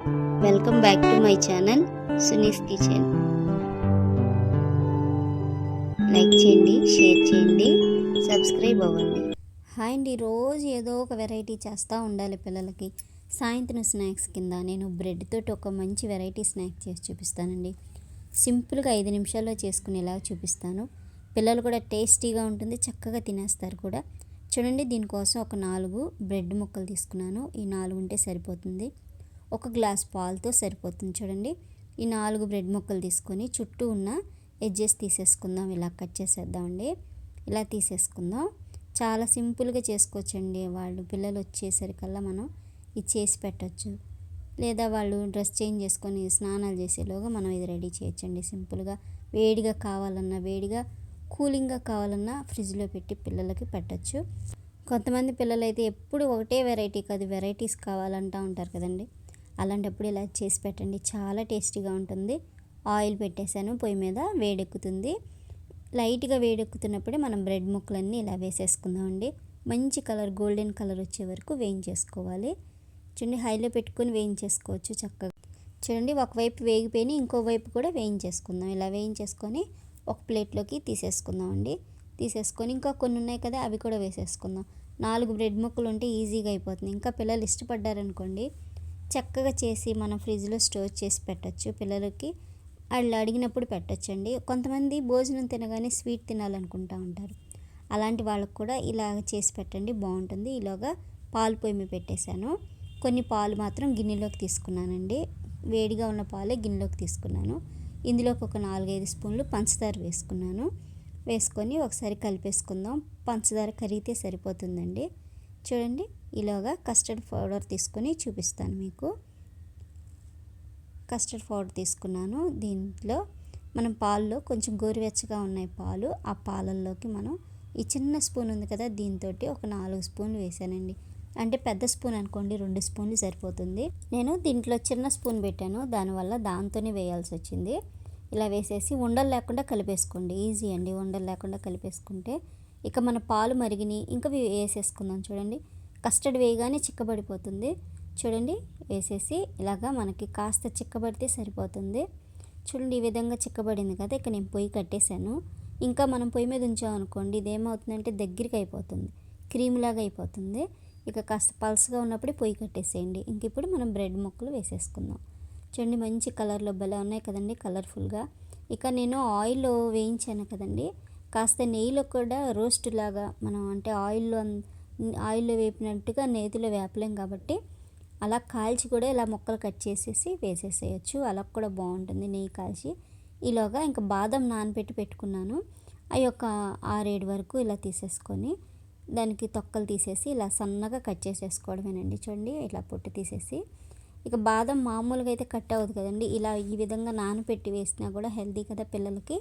Welcome back to my channel Suni's kitchen like చేయండి share చేయండి subscribe అవ్వండి. Hi అండి రోజు ఏదో ఒక వెరైటీ చేస్తూ ఉండాలి పిల్లలకి. సాయంత్రం స్నాక్స్ కింద నేను బ్రెడ్ తోటి ఒక మంచి వెరైటీ స్నాక్ చేసి చూపిస్తానండి. సింపుల్గా ఐదు నిమిషాల్లో చేసుకునేలా చూపిస్తాను. పిల్లలు కూడా టేస్టీగా ఉంటుంది చక్కగా తినేస్తారు కూడా. చూడండి దీనికోసం ఒక నాలుగు బ్రెడ్ ముక్కలు తీసుకున్నాను. ఈ నాలుగు ఉంటే సరిపోతుంది. ఒక గ్లాస్ పాలతో సరిపోతుంది చూడండి. ఈ నాలుగు బ్రెడ్ ముక్కలు తీసుకొని చుట్టూ ఉన్న ఎడ్జెస్ తీసేసుకుందాం. ఇలా కట్ చేసేద్దామండి. ఇలా తీసేసుకుందాం. చాలా సింపుల్గా చేసుకోవచ్చండి. వాళ్ళు పిల్లలు వచ్చేసరికల్లా మనం ఇది చేసి పెట్టచ్చు. లేదా వాళ్ళు డ్రెస్ చేంజ్ చేసుకొని స్నానాలు చేసేలోగా మనం ఇది రెడీ చేయొచ్చండి. సింపుల్గా వేడిగా కావాలన్నా వేడిగా కూలింగ్గా కావాలన్నా ఫ్రిడ్జ్లో పెట్టి పిల్లలకి పెట్టచ్చు. కొంతమంది పిల్లలైతే ఎప్పుడు ఒకటే వెరైటీ కాదు వెరైటీస్ కావాలంటూ ఉంటారు కదండి. అలాంటప్పుడు ఇలా చేసి పెట్టండి. చాలా టేస్టీగా ఉంటుంది. ఆయిల్ పెట్టేశాను. పొయ్యి మీద వేడెక్కుతుంది. లైట్గా వేడెక్కుతున్నప్పుడే మనం బ్రెడ్ ముక్కలన్నీ ఇలా వేసేసుకుందామండి. మంచి కలర్ గోల్డెన్ కలర్ వచ్చే వరకు వేయించేసుకోవాలి. చూడండి హైలో పెట్టుకొని వేయించేసుకోవచ్చు చక్కగా. చూడండి ఒకవైపు వేగిపోయి ఇంకో వైపు కూడా వేయించేసుకుందాం. ఇలా వేయించేసుకొని ఒక ప్లేట్లోకి తీసేసుకుందామండి. తీసేసుకొని ఇంకా కొన్ని ఉన్నాయి కదా అవి కూడా వేసేసుకుందాం. నాలుగు బ్రెడ్ ముక్కలు ఉంటే ఈజీగా అయిపోతుంది. ఇంకా పిల్లలు ఇష్టపడ్డారనుకోండి చక్కగా చేసి మనం ఫ్రిడ్జ్లో స్టోర్ చేసి పెట్టచ్చు పిల్లలకి. వాళ్ళు అడిగినప్పుడు పెట్టచ్చండి. కొంతమంది భోజనం తినగానే స్వీట్ తినాలనుకుంటూ ఉంటారు. అలాంటి వాళ్ళకు కూడా ఇలాగ చేసి పెట్టండి బాగుంటుంది. ఇలాగా పాలు పొయ్యి మీద పెట్టేశాను. కొన్ని పాలు మాత్రం గిన్నెలోకి తీసుకున్నానండి. వేడిగా ఉన్న పాలే గిన్నెలోకి తీసుకున్నాను. ఇందులోకి ఒక నాలుగైదు స్పూన్లు పంచదార వేసుకున్నాను. వేసుకొని ఒకసారి కలిపేసుకుందాం. పంచదార కరిగితే సరిపోతుందండి. చూడండి. ఇలాగా కస్టర్డ్ పౌడర్ తీసుకొని చూపిస్తాను మీకు. కస్టర్డ్ పౌడర్ తీసుకున్నాను. దీంట్లో మనం పాల్లో కొంచెం గోరువెచ్చగా ఉన్నాయి పాలు. ఆ పాలల్లోకి మనం ఈ చిన్న స్పూన్ ఉంది కదా దీంతో ఒక నాలుగు స్పూన్లు వేసానండి. అంటే పెద్ద స్పూన్ అనుకోండి రెండు స్పూన్లు సరిపోతుంది. నేను దీంట్లో చిన్న స్పూన్ పెట్టాను. దానివల్ల దాంతోనే వేయాల్సి వచ్చింది. ఇలా వేసేసి ఉండలు లేకుండా కలిపేసుకోండి. ఈజీ అండి ఉండలు లేకుండా కలిపేసుకుంటే. ఇక మన పాలు మరిగిని ఇంకా వేసేసుకుందాం చూడండి. కస్టర్డ్ వేయగానే చిక్కబడిపోతుంది. చూడండి వేసేసి ఇలాగా మనకి కాస్త చిక్కబడితే సరిపోతుంది. చూడండి ఈ విధంగా చిక్కబడింది కదా ఇక నేను పొయ్యి కట్టేశాను. ఇంకా మనం పొయ్యి మీద ఉంచామనుకోండి ఇదేమవుతుందంటే దగ్గరికి అయిపోతుంది క్రీమ్ లాగా అయిపోతుంది. ఇక కాస్త పల్స్గా ఉన్నప్పుడు పొయ్యి కట్టేసేయండి. ఇంక ఇప్పుడు మనం బ్రెడ్ ముక్కలు వేసేసుకుందాం. చూడండి మంచి కలర్లో భలే ఉన్నాయి కదండి కలర్ఫుల్గా. ఇక నేను ఆయిల్లో వేయించాను కదండి కాస్త నెయ్యిలో కూడా రోస్ట్ లాగా మనం అంటే ఆయిల్లో ఆయిల్లో వేపినట్టుగా నేతిలో వేపలేం కాబట్టి అలా కాల్చి కూడా ఇలా ముక్కలు కట్ చేసేసి వేసేసేయచ్చు. అలా కూడా బాగుంటుంది నెయ్యి కాల్చి. ఈలోగా ఇంకా బాదం నానబెట్టి పెట్టుకున్నాను. అవి ఒక ఆరేడు వరకు ఇలా తీసేసుకొని దానికి తొక్కలు తీసేసి ఇలా సన్నగా కట్ చేసేసుకోవడమేనండి చూడండి. ఇలా పొట్టు తీసేసి ఇక బాదం మామూలుగా అయితే కట్ అవ్వదు కదండి. ఇలా ఈ విధంగా నానబెట్టి వేసినా కూడా హెల్తీ కదా పిల్లలకి.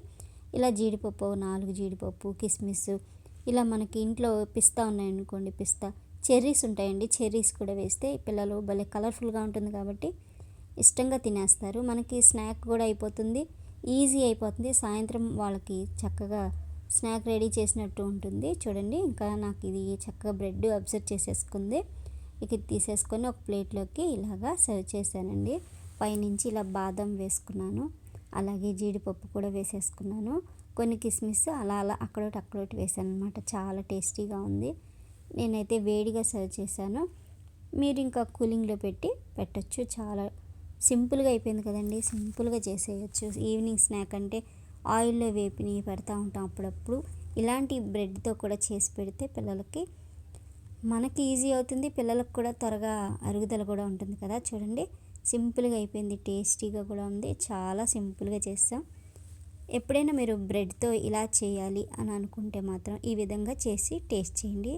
ఇలా జీడిపప్పు నాలుగు జీడిపప్పు కిస్మిస్ ఇలా మనకి ఇంట్లో పిస్తా ఉన్నాయనుకోండి పిస్తా. చెర్రీస్ ఉంటాయండి. చెర్రీస్ కూడా వేస్తే పిల్లలు భలే కలర్ఫుల్గా ఉంటుంది కాబట్టి ఇష్టంగా తినేస్తారు. మనకి స్నాక్ కూడా అయిపోతుంది. ఈజీ అయిపోతుంది. సాయంత్రం వాళ్ళకి చక్కగా స్నాక్ రెడీ చేసినట్టు ఉంటుంది. చూడండి ఇంకా నాకు ఇది చక్కగా బ్రెడ్ అబ్జర్వ్ చేసేసుకుంది. ఇక తీసేసుకొని ఒక ప్లేట్లోకి ఇలాగా సర్వ్ చేశానండి. పైనుంచి ఇలా బాదం వేసుకున్నాను. అలాగే జీడిపప్పు కూడా వేసేసుకున్నాను. కొన్ని కిస్మిస్ అలా అలా అక్కడోటి అక్కడోటి వేసాను అనమాట చాలా టేస్టీగా ఉంది. నేనైతే వేడిగా సర్వ్ చేశాను. మీరు ఇంకా కూలింగ్లో పెట్టి పెట్టచ్చు. చాలా సింపుల్గా అయిపోయింది కదండి. సింపుల్గా చేసేయచ్చు. ఈవినింగ్ స్నాక్ అంటే ఆయిల్లో వేపిని పెడతా ఉంటాం అప్పుడప్పుడు. ఇలాంటి బ్రెడ్తో కూడా చేసి పెడితే పిల్లలకి మనకి ఈజీ అవుతుంది. పిల్లలకు కూడా త్వరగా అరుగుదల కూడా ఉంటుంది కదా. చూడండి. సింపుల్గా అయిపోయింది. టేస్టీగా కూడా ఉంది. చాలా సింపుల్గా చేస్తాం ఎప్పుడైనా మీరు బ్రెడ్తో ఇలా చేయాలి అని అనుకుంటే మాత్రం ఈ విధంగా చేసి టేస్ట్ చేయండి.